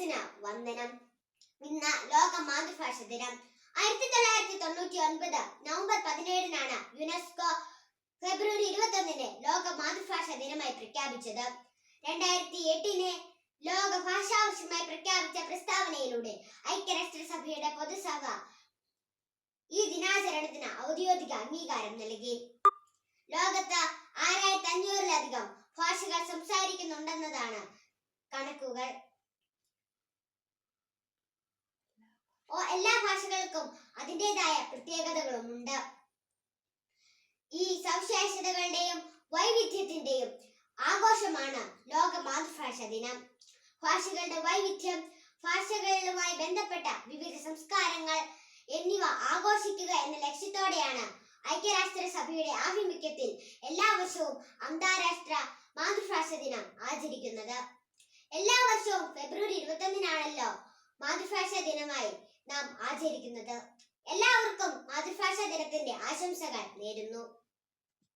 സദസ്സിന് വന്ദനം. ഇന്ന് ലോക മാതൃഭാഷ ദിനം. ആയിരത്തി തൊള്ളായിരത്തി തൊണ്ണൂറ്റി ഒൻപത് നവംബർ പതിനേഴിനാണ് യുനെസ്കോ ഫെബ്രുവരി ഇരുപത്തൊന്നിന് ലോക മാതൃഭാഷ ദിനമായി പ്രഖ്യാപിച്ചത്. രണ്ടായിരത്തി എട്ടിന് ലോക ഭാഷാ വർഷമായി പ്രഖ്യാപിച്ച പ്രസ്താവനയിലൂടെ ഐക്യരാഷ്ട്രസഭയുടെ പൊതുസഭ ഈ ദിനാചരണത്തിന് ഔദ്യോഗിക അംഗീകാരം നൽകി. ലോകത്ത് ആറായിരത്തി അഞ്ഞൂറിലധികം ഭാഷകൾ സംസാരിക്കുന്നുണ്ടെന്നതാണ് കണക്കുകൾ. എല്ലാ ഭാഷകൾക്കും അതിന്റെതായ പ്രത്യേകതകളുമുണ്ട്. ഈ സവിശേഷതകളുടെയും വൈവിധ്യത്തിന്റെയും ആഘോഷമാണ് ലോക മാതൃഭാഷ ദിനം. ഭാഷകളുടെ വൈവിധ്യം ഭാഷകളുമായി ബന്ധപ്പെട്ട വിവിധ സംസ്കാരങ്ങൾ എന്നിവ ആഘോഷിക്കുക എന്ന ലക്ഷ്യത്തോടെയാണ് ഐക്യരാഷ്ട്ര സഭയുടെ ആഭിമുഖ്യത്തിൽ എല്ലാ വർഷവും അന്താരാഷ്ട്ര മാതൃഭാഷ ദിനം ആചരിക്കുന്നത്. എല്ലാ വർഷവും ഫെബ്രുവരി ഇരുപത്തൊന്നിനാണല്ലോ മാതൃഭാഷ ദിനമായി ആചരിക്കുന്നത്. എല്ലാവർക്കും മാതൃഭാഷാ ദിനത്തിന്റെ ആശംസകൾ നേരുന്നു.